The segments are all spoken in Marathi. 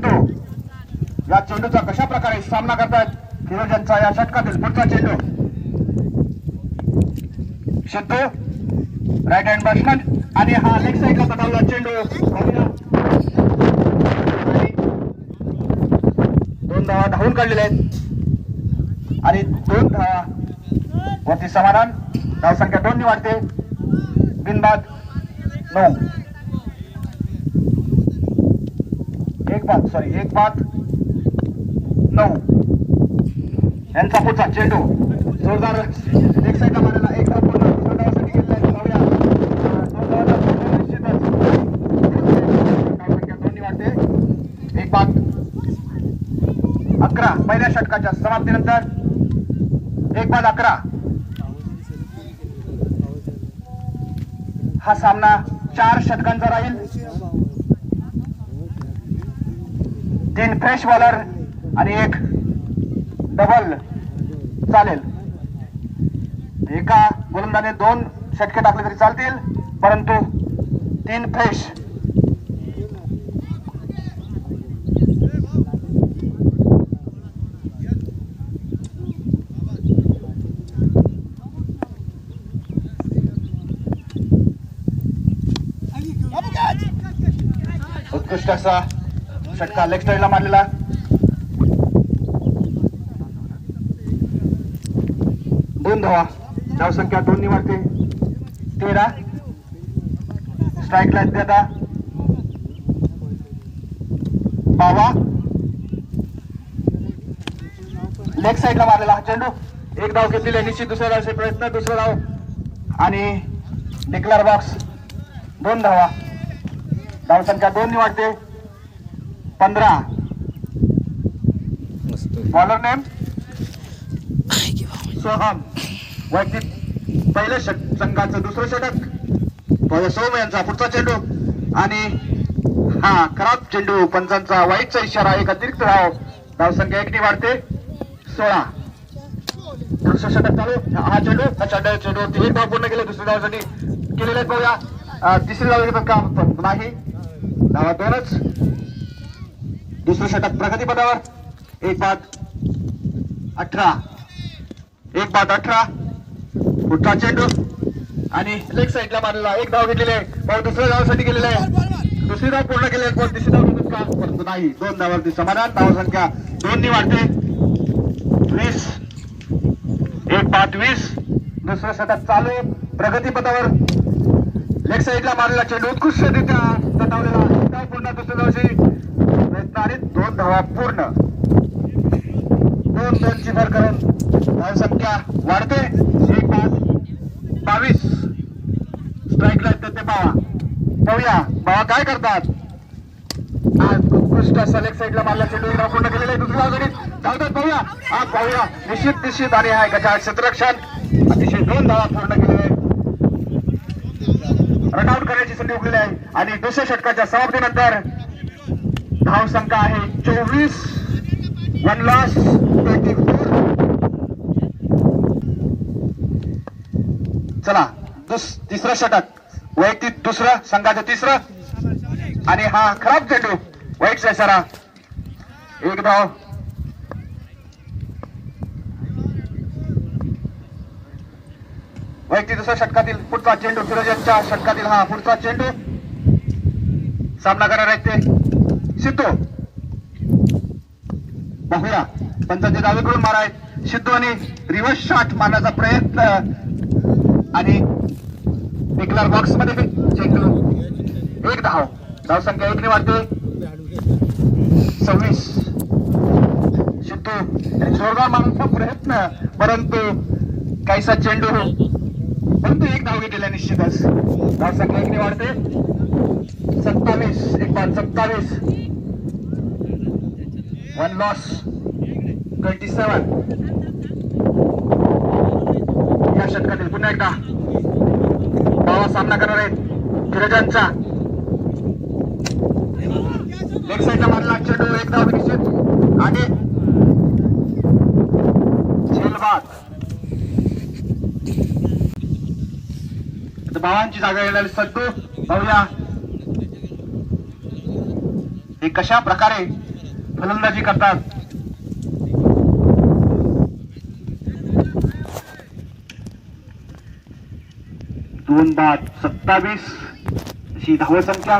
चेंडू. या चेंडूचा कशा प्रकारे सामना करतायत? फिरोजांचा या षटकातील पुढचा चेंडू. सिद्धू राईट हँड बॅट्समॅन आणि हा लेग साईडला पटावला चेंडू. दोन धावा धावून काढलेले आहेत. आणि दोन धावा वरती समाधान. धावसंख्या दोन वाढते. बिनबाद नऊ. एक बाद सॉरी एक बाद नऊ. यांचा पुढचा चेंडू. जोरदार. एक साईडला मारायला एक धाव पूर्ण. निश्चितच. दोन्ही एक बाद अकरा पहिल्या षटकाच्या समाप्तीनंतर. एक बाद अकरा. हा सामना चार षटकांचा राहील. तीन फ्रेश बॉलर आणि एक डबल चालेल. एका गोलंदाने दोन षटके टाकले तरी चालतील परंतु तीन फ्रेश उत्कृष्ट असा षटका. लेग साईडला मारलेला. दोन धावा. धावसंख्या दोन निवडते तेरा. स्ट्राईकला लाईन देता बावा. लेग साईडला मारलेला. चेंडू एक धाव घेतलेली निश्चित दुसऱ्या धावचे प्रयत्न दुसरा धाव. आणि डिक्लेअर बॉक्स दोन धावा. धावसंख्या दोन निवडते पंधरा. Bowler name Soham. वैयक्तिक पहिले षट संघाचं दुसरं षटक. सोहम यांचा पुढचा चेंडू. आणि हा खराब चेंडू. पंचांचा वाईटचा इशारा एक अतिरिक्त धाव. धावसंख्या एकनी वाढते. सोळा. पुढचं षटक चालू. हा चेंडू हा चेंडू चेंडूवरती एक धाव पूर्ण केले दुसऱ्या धावासाठी केलेले पाहूया तिसरी धाव घेतात का पण नाही. धावा दोनच. दुसरं षटक प्रगतीपदावर एक बाद अठरा. एक बाद अठरा. पुढचा चेंडू. आणि लेग साईडला मारलेला. एक धाव घेतलेली आहे. बॉल दुसऱ्या धावासाठी गेलेला आहे. दुसरी धाव पूर्ण केलेली आहे. बॉल तिसरी धाव का? परंतु नाही. दोन धावावरती समाधान. धावसंख्या दोन्ही वाढते. वीस. एक बाद वीस. दुसरं षटक चालू प्रगतीपथावर लेग साईडला मारलेला चेंडू. उत्कृष्टरित्या तटावलेला धाव पूर्ण दुसऱ्या धावशी. प्रयत्न दोन धावा पूर्ण. दोन दोनची भर करून धावसंख्या वाढते. एक पाच बावीस. स्ट्राईक येतात ते बावा पाहूया. बावा काय करतात? आज उत्कृष्ट सलेक्ट लेग साईडला मारला चेंडू एक पूर्ण केलेला आहे दुसऱ्या धावसंख्येत धावतात. पाहूया. आज पाहूया. निश्चित निश्चित आणि हा गजा क्षेत्ररक्षण अतिशय दोन धावा पूर्ण केलेले आहेत. रनआउट करण्याची संधी उघडली आहे. आणि दुसऱ्या षटकाच्या समाप्तीनंतर धाव संख्या आहे चोवीस. वन लॉस ट्वेंटी फोर चला दुस तिसरं षटक. वैयक्तिक दुसरं संघाचं तिसरं. आणि हा खराब चेंडू वाईट सरा एक धाव. वैयक्तिक दुसऱ्या षटकातील पुढचा चेंडू फिरोजांच्या षटकातील हा पुढचा चेंडू सामना करणार आहेत ते. सिद्धू. पाहूया पंचांचे डावीकडून मारा सिद्धू आणि रिव्हर्स शॉट मारण्याचा प्रयत्न. आणि डिक्लर बॉक्समध्ये चेंडू. एक धाव. धाव संख्या एकने वाढते. सव्वीस. सिद्धू जोरदार मारण्याचा प्रयत्न. परंतु काहीसा चेंडू हो. परंतु एक धाव घेतलेला निश्चितच. धाव संख्या एकने वाढते. सत्तावीस. एक पाच. सत्तावीस. वन लॉस ट्वेंटी सेवन या षटकातील पुन्हा एकदा. बाबा सामना करणार आहेत फिरजांचा लेफ्ट साईडला मारला चेंडू एक धाव निश्चित आणि झेलबाद. आता भावांची जागा येणार सद्दू पाहूया हे कशा प्रकारे फलंदाजी करतात. दोन बाद सत्तावीस. अशी धावसंख्या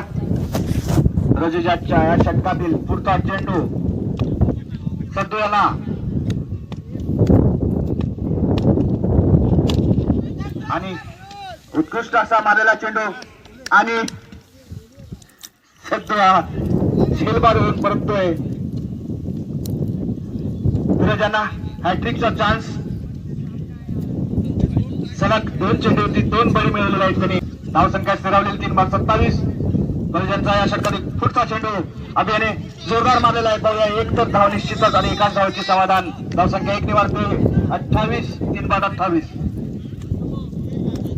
रजजाच्या या षटकातील पुढचा चेंडू सद्दू याला आणि उत्कृष्ट असा मारलेला चेंडू आणि सद्दू हा झेलबार होऊन परततोय. रजांना हॅट्रिकचा चान्स सलग दोन चेंडूवरती दोन बळी मिळवलेले आहेत त्यांनी. धावसंख्या स्थिरावलेली तीन बाद सत्तावीस. बळीजांचा या षटकातील पुढचा चेंडू अभियाने जोरदार मारलेला आहे. बघूया एक तर धाव निश्चितच आणि एकाच धावाची समाधान. धावसंख्या एक निवारते. अठ्ठावीस तीन बाद अठ्ठावीस.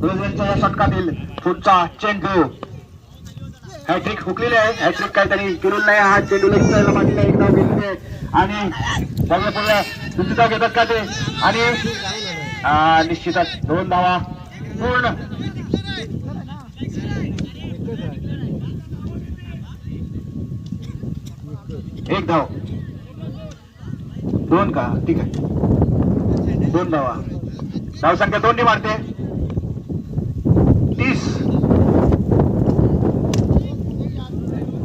बळीजांच्या या षटकातील पुढचा चेंडू. हॅट्रिक हुकलेली आहे. हॅट्रिक काहीतरी त्यांनी नाही. हा चेंडू लगेच मागेला एक धाव घेतली आहे आणि बघूया बघूया दुसरी धाव घेतात का ते? आणि निश्चितच दोन धावा पूर्ण. एक धाव. दोन का? ठीक आहे. दोन धावा. धाव संख्या दोन ने मारते तीस.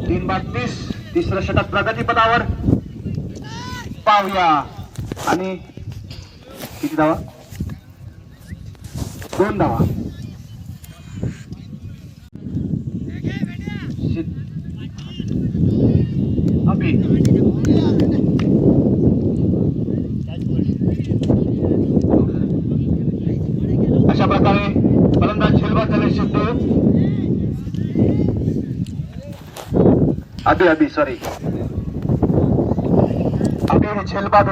तीन बार तीस. तिसऱ्या षटात प्रगती प्रगतीपदावर पाहूया. आणि किती धावा? दोन धावा. अशा प्रकारे फलंदाज झेलबाद झाले सिद्धू अभि अभि सॉरी अभि हे झेलबाद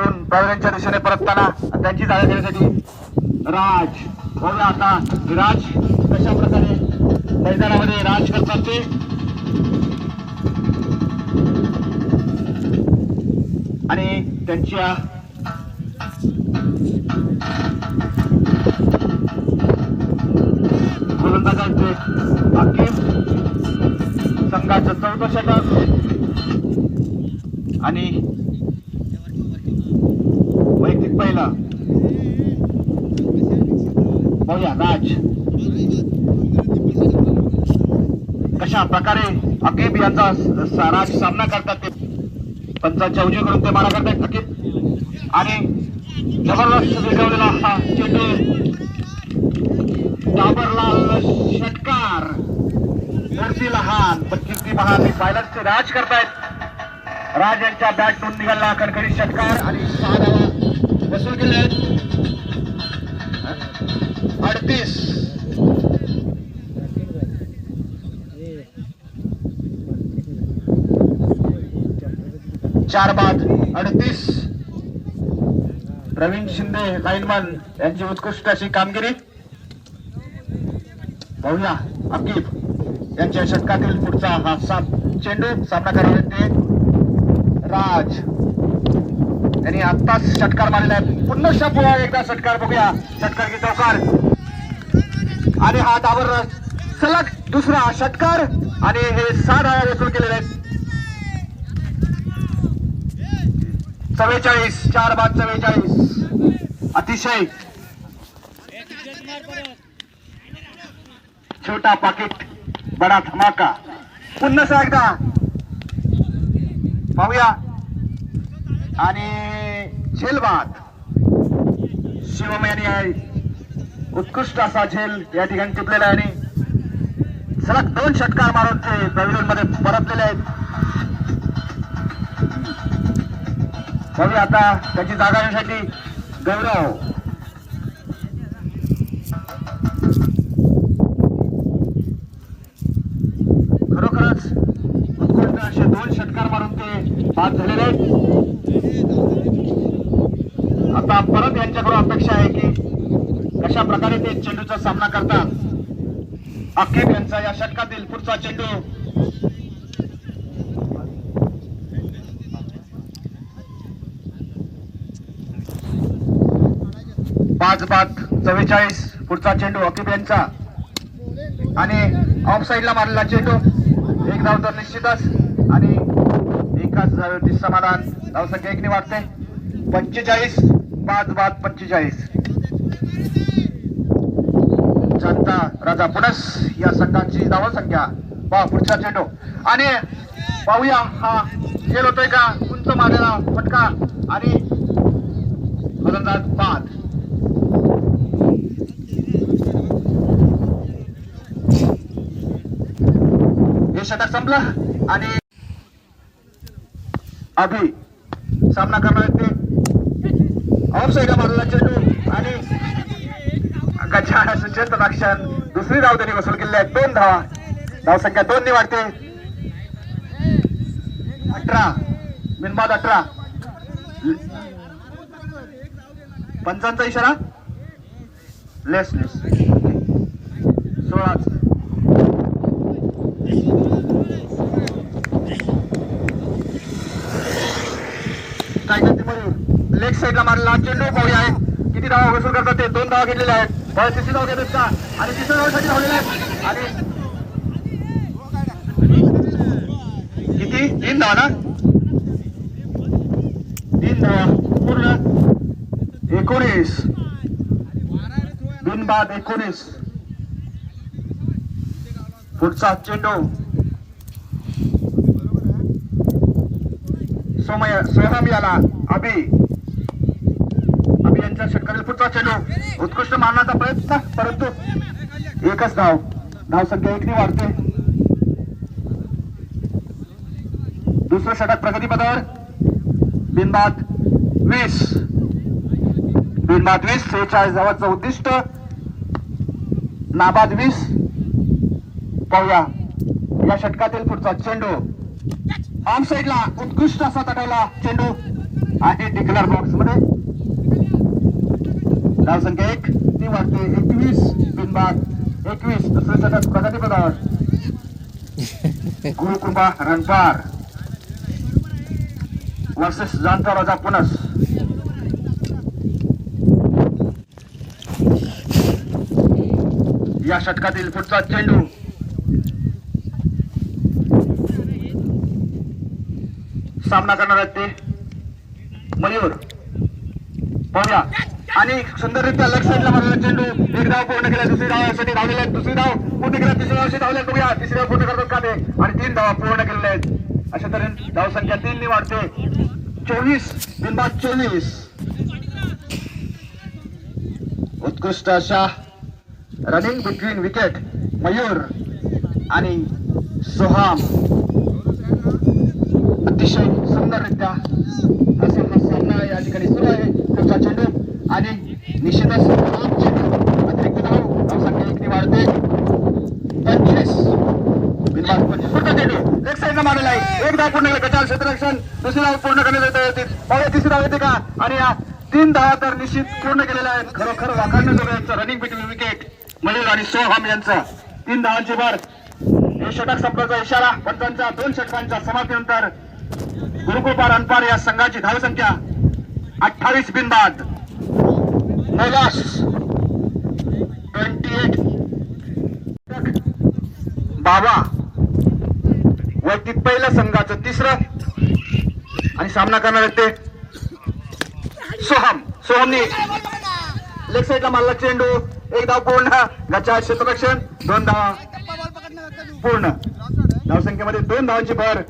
दिशेने परतताना त्यांची जागा घेण्यासाठी राज बघा आता राज कशा प्रकारे मैदानामध्ये राज करतात ते आणि त्यांच्या गोलंदाजांचे संघाचं चौथं षटक आणि वैयक्तिक पहिला बघूया राज कशा प्रकारे अकेब यांचा राज सामना करतात ते? पंचांच्या उजीकडून ते मारा करतात अकेब. आणि जबरदस्त विजवलेला हा चेंडू. डाबरलाल षटकार. मूर्ती लहान पण कीर्ती महान. हे पायलटचे राज करतायत. राज यांच्या बॅट निघाला कडकडीत षटकार आणि सहा वसूल केले आहेत. अडतीस. चार बाद अडतीस. प्रवीण शिंदे लाईनमन यांची उत्कृष्ट अशी कामगिरी. पाहूया अकीब यांच्या षटकातील पुढचा हा सात चेंडू सामना करणार ते राज. त्यांनी आत्ताच षटकार मारलेला आहे. पुन्हा शब्द एकदा षटकार बघूया. षटकार की चौकार. आणि हा डाबर सलग दुसरा षटकार. आणि हे सहा धावा वसूल केलेले आहेत. चव्वेचाळीस. चार बाद चव्वेचाळीस. अतिशय छोटा पाकिट. बडा धमाका. पुन्हा एकदा. पाहूया. आणि झेलबाद. शिवम यांनी आहे. उत्कृष्ट असा झेल या ठिकाणी टिपलेला आहे आणि सलग दोन षटकार मारून ते पॅव्हिलियनमध्ये परतलेले आहेत. बघूया आता त्याची जागा घेण्यासाठी गौरव खरोखरच उत्कृष्ट असे दोन षटकार मारून ते बाद झालेले आहेत आता परत यांच्याकडून अपेक्षा आहे अशा प्रकारे ते चेंडूचा सामना करतात. अखेर यांचा या षटकातील पुढचा चेंडू. पाच बाद चव्वेचाळीस पुढचा चेंडू अकिब यांचा. आणि ऑफ साईडला मारलेला चेंडू. एक धाव तर निश्चितच. आणि एकाच धावेवरती समाधान. धावसंख्या एकने वाटते पंचेचाळीस पाच बाद पंचेचाळीस. जनता राजा पुनस या संघाची धावसंख्या वा पुढचा चेंडू आणि पाहूया हा खेळ होतोय का? उंच मारलेला फटका आणि फलंदाज बाद. हे षटक संपलं आणि अभि सामना करणार आहेत ते. ऑफ साईडला मारलेला चेंडू आणि गजान सुचेत रक्षण दुसरी धाव त्यांनी वसूल केली आहे. दोन धावा. धावसंख्या दोन ने वाढते. अठरा. मिनबाद अठरा. पंचांचा इशारा? लेस लेस सोळा. काय करते मयूर लेग साईडला मारला. चेंडू पाहूया. आहे किती धावा वसूल करतात ते? दोन धावा घेतलेल्या आहेत. तिसरी धाव घेतात का? आणि तिसऱ्या धावासाठी आणि किती? तीन धावा ना? तीन धावा. पूर्ण? एकोणीस. बिनबाद एकोणीस. पुढचा चेंडू. सोमय सोहम याला. अभि. अभि यांच्या षटकातील पुढचा चेंडू. उत्कृष्ट मानण्याचा प्रयत्न परंतु एकच धाव धाव संख्या एकने वाढते. दुसरं षटक प्रगतीपदावर बिनबाद वीस. बिनबाद वीस सेहेचाळीस धावाचं उद्दिष्ट नाबाद वीस. पाहूया. या षटकातील पुढचा चेंडू. ऑन साईडला उत्कृष्ट असा तटायला चेंडू आहे डिक्लर बॉक्समध्ये धाव संख्या एक ती वाढते एकवीस बिनबाद एकवीस दुसरे षटक प्रगतीपदावर गुरुकृपा रणपार. वर्सेस जाणता राजा पुनस. या षटकातील पुढचा चेंडू. सामना करणार आहेत ते मयूर. पाहूया. आणि सुंदररित्या लेफ्ट साईडला मारलेला चेंडू. एक धाव पूर्ण केला दुसरी धावासाठी धावलेले दुसरी धाव पूर्ण केल्या तिसरी धावशी धावले बघूया तिसरी धाव पूर्ण करतात का ते? आणि तीन धावा पूर्ण केलेल्या आहेत. अशा तऱ्हे धाव संख्या तीन वाढते. चोवीस बिनबाद चोवीस. उत्कृष्ट अशा रनिंग बिटवीन विकेट मयूर आणि सोहाम. अतिशय सुंदररित्या असा हा सामना या ठिकाणी सुरू आहे. पुढचा चेंडू आणि निश्चितच अतिरिक्त धाव धाव संख्या वाढते. पंचवीस. एक साईडला मारलेला आहे. एक धाव पूर्ण केला. गचाल क्षेत्ररक्षण दुसरी धाव पूर्ण करण्यात येते पाहूया तिसरी धाव येते का? आणि या तीन धावा तर निश्चित पूर्ण केलेल्या आहेत. खरोखर वाखाणण्याजोगं यांचं रनिंग बिटवीन विकेट मयूर आणि सोहम यांचं. तीन धावांची भर. हे षटक संपल्याचा इशारा. पंचांचा दोन षटकांच्या समाप्तीनंतर गुरुकृपा रणपार या संघाची धावसंख्या. अठ्ठावीस बिनबाद. नोलास ट्वेंटी एट बाबा. वैयक्तिक पहिलं संघाचं तिसरं. आणि सामना करणार आहेत ते सोहम. सोहमनी. लेफ्ट साईडला मारला चेंडू. एक धाव पूर्ण. गचा क्षेत्ररक्षण. दोन धावा पूर्ण. धावसंख्येमध्ये दोन धावांची भर.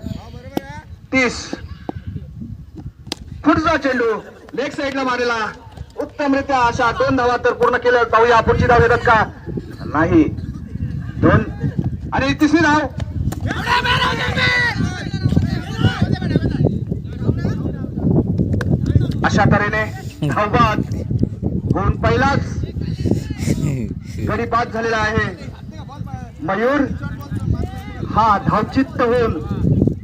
तीस. पुढचा चेंडू. लेफ्ट साईडला मारेला. उत्तमरित्या अशा दोन धावा तर पूर्ण केल्या. जाऊया पुढची धाव येतात का? नाही. दोन. आणि तिसरी धाव. अशा तऱ्हेने धावबाद होऊन पहिलाच. घरी बाद झालेला आहे. मयूर हा धावचित्त होऊन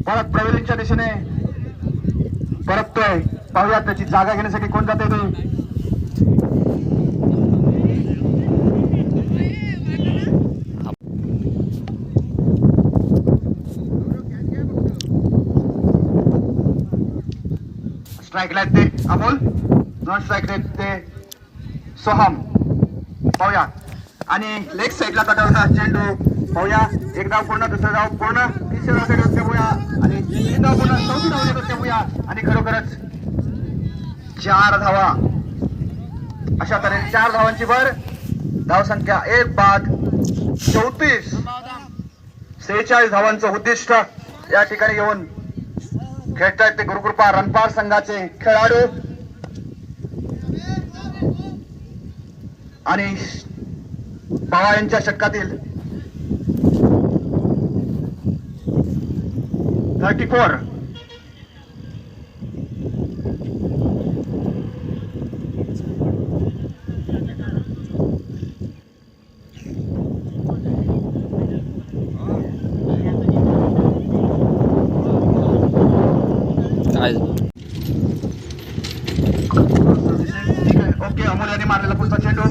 परत प्रवीणच्या दिशेने परततोय. पाहूया त्याची जागा घेण्यासाठी कोण जाते स्ट्राईकला आहेत ते अमोल नॉन स्ट्राईकला आहेत ते सोहम पाहूया आणि लेग साईडला कटवला चेंडू. पाहूया एक डाव पूर्ण दुसरा धाव पूर्ण. तिसऱ्या डावसाठी होते भूया आणि तीन डाव पूर्ण चौथी डाव होते भूया आणि खरोखरच चार धावा. अशा तऱ्हेने चार धावांची भर. धाव संख्या एक बाद चौतीस. सेहेचाळीस धावांचं उद्दिष्ट या ठिकाणी येऊन खेळतायत ते गुरुकृपा रणपार संघाचे खेळाडू. आणि पवार यांच्या षटकातील थर्टी फोर आहे. ओके अमोल यांनी मारलेला पुढचा चेंडू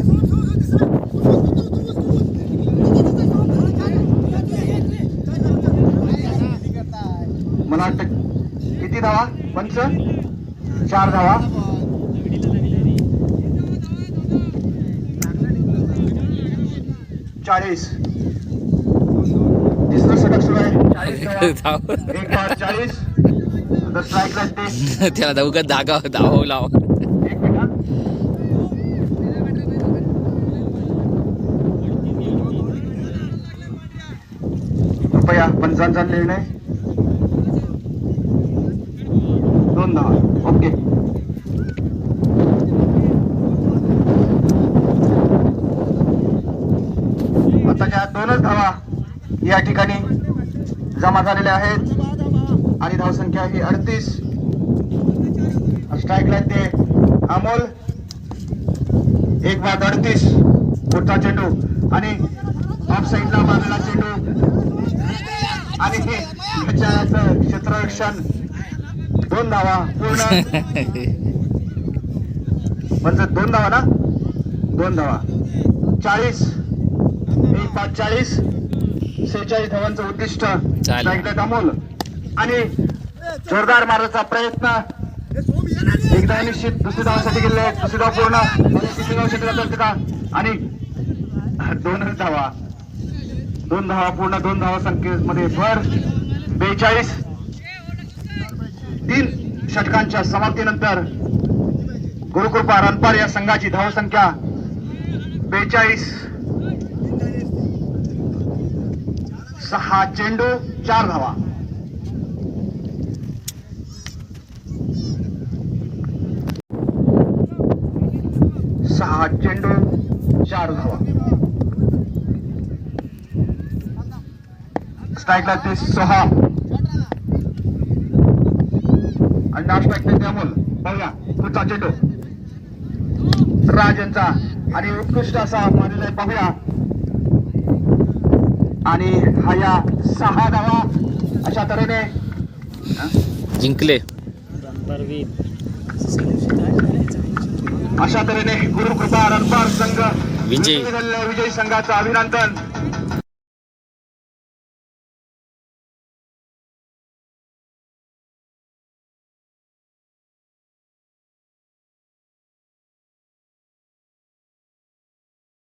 मला वाटतं किती धावा? पंच? चार धावा. चाळीस. तिसरं षटक सुरू आहे. चाळीस चाळीस. त्याला का धागा धाव लाव पंचांचा निर्णय. दोन दहा ओके. आताच्या दोनच धावा या ठिकाणी जमा झालेल्या आहेत. आणि धावसंख्या ही अडतीस. स्ट्राईक ते अमोल. एक बाद अडतीस. पुढचा चेंडू. आणि ऑफ साईडला मारलेला चेंडू. आणि हे क्षेत्ररक्षण दोन धावा पूर्ण. म्हणजे दोन धावा ना? दोन धावा. चाळीस. एक पाच चाळीस. सेहेचाळीस धावांचं उद्दिष्ट. अमोल. आणि जोरदार मारण्याचा प्रयत्न. एकदा निश्चित दुसरी धावासाठी गेले दुसरी धाव पूर्ण. आणि तिसरी धावासाठी का आणि दोनच धावा. दोन धावा पूर्ण दोन धावा संख्येमध्ये भर. बेचाळीस. तीन षटकांच्या समाप्तीनंतर गुरुकृपा रनपार या संघाची धावसंख्या बेचाळीस. सहा चेंडू चार धावा. सहा चेंडू चार धावा स्ट्राईक लागते सहा. आणि नाव स्ट्राईक देते अमोल बघा पुढचा चेंडू. राज यांचा आणि उत्कृष्ट असा मानलेला आहे पाहूया. आणि हा या सहा धावा. अशा तऱ्हेने. जिंकले. अशा तऱ्हेने गुरुकृपा रणपार संघ विजयी. संघाचं अभिनंदन